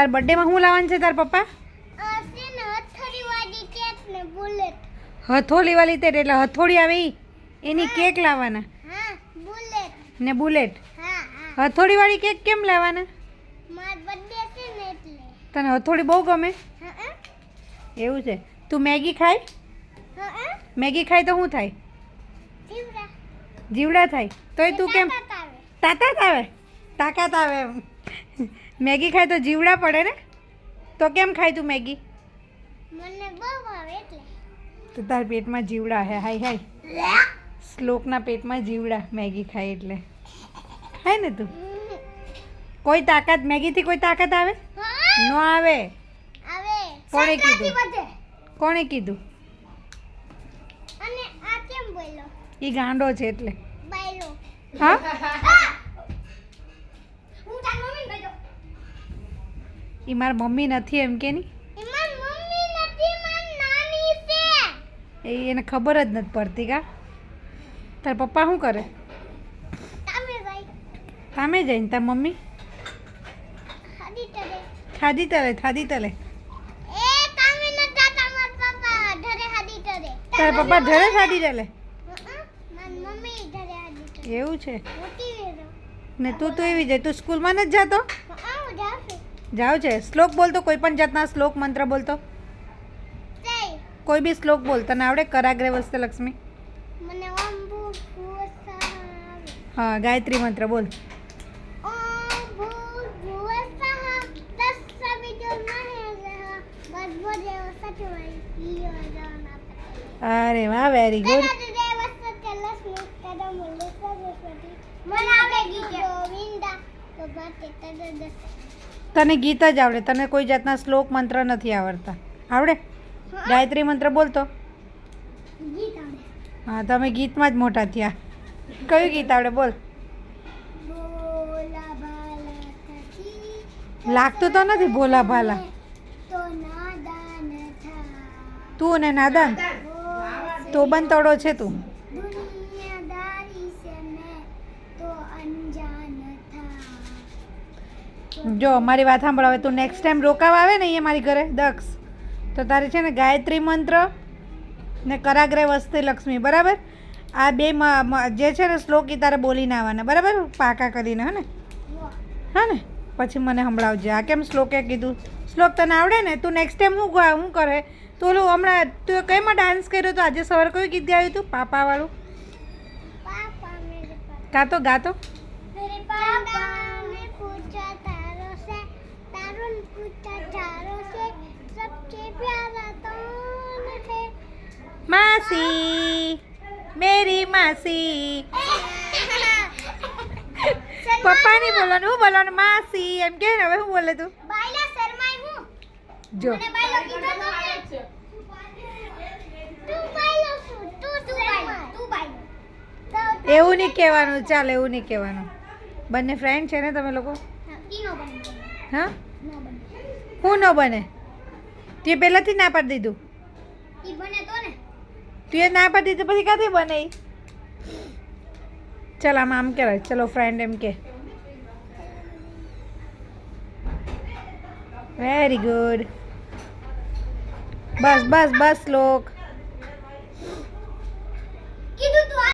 તાર બર્થડેમાં શું લાવવાનું છે તાર પપ્પા? હથોડી વાળી તે એટલે હથોડી આવે એની કેક લાવવાના? ને બુલેટ હથોડી વાળી કેક કેમ લાવવાના? તને હથોડી બહુ ગમે? એવું છે. તું મેગી ખાય? મેગી ખાય તો શું થાય? જીવડા. જીવડા થાય. તોય તું કેમ? તાકાત આવે? તાકાત આવે એમ. મેગી ખાય તો જીવડા પડે ને? તો કેમ ખાય તું મેગી? મને બહુ ભાવે એટલે. તો તાર પેટમાં જીવડા હે હાય હાય. શ્લોકના પેટમાં જીવડા મેગી ખાય એટલે. ખાય ને તું? કોઈ તાકાત મેગીથી કોઈ તાકાત આવે? ન આવે. કોણે કીધું? કોણે કીધું? અને આ કેમ બોલ્યો? એ ગાંડો છે એટલે. હું તાર મમ્મી બોલ્યો એ મારા મમ્મી નથી એમ કે એ એને ખબર જ નથી પડતી કા? તાર પપ્પા શું કરે? તમે જઈને તાર મમ્મી? હાદી તલે થાદી તલે તરે પપ્પા ઘરે થાદી તલે એવું છે? ને તું તો એવી જાય તું સ્કૂલમાં નથી જતો? જાવ છે શ્લોક બોલતો કોઈ પણ જાતના શ્લોક મંત્ર બોલતો. કોઈ બી શ્લોક બોલ તને આવડે? કરાગ્રે વસ્તે લક્ષ્મી. હા ગાયત્રી મંત્ર બોલ. અરે વાહ વેરી ગુડ મને આવડે ગીત ગોવિંદા તો બાતે તદદ તને ગીત જ આવડે. તને કોઈ જાતના શ્લોક મંત્ર નથી આવડતા. આવડે? ગાયત્રી મંત્ર બોલતો હા તમે ગીતમાં જ મોટા થયા. કયું ગીત આવડે? બોલ. લાગતું તો નથી ભોલા ભાલા? તો નાદાન થા તું ને નાદાન? તો તડો છે તું. જો મારી વાત સાંભળો હવે તું નેક્સ્ટ ટાઈમ રોકાવ આવે ને એ મારી ઘરે દક્ષ તો તારે છે ને ગાયત્રી મંત્ર ને કરાગ્રે વસ્તે લક્ષ્મી બરાબર? આ બે જે છે ને શ્લોક એ તારે બોલીને આવવાના બરાબર? પાકા કરીને હે ને? હા ને? પછી મને સંભળાવજે. આ કેમ શ્લોકે કીધું? શ્લોક તને આવડે ને તું નેક્સ્ટ ટાઈમ હું હું કરે? તો ઓલું હમણાં તું કઈમાં ડાન્સ કર્યો તો? આજે સવારે કયું ગીત ગાયું હતું પાપાવાળું? ગાતો ગાતો? માસી મેરી માસી. પપ્પા ની બોલવાનું હું બોલવાનું? માસી એમ કે હવે હું બોલે તું? જો. એવું નહીં કહેવાનું ચાલ એવું નહીં કહેવાનું. બંને ફ્રેન્ડ છે ને તમે લોકો? હા હું? ન બને. તે પહેલાંથી ના પાડી દીધું. તું એ ના પાડી તો પછી ક્યાંથી બને? ચાલ, આમ આમ કહેવાય. ચલો ફ્રેન્ડ એમ કે. વેરી ગુડ બસ બસ બસ, લોક.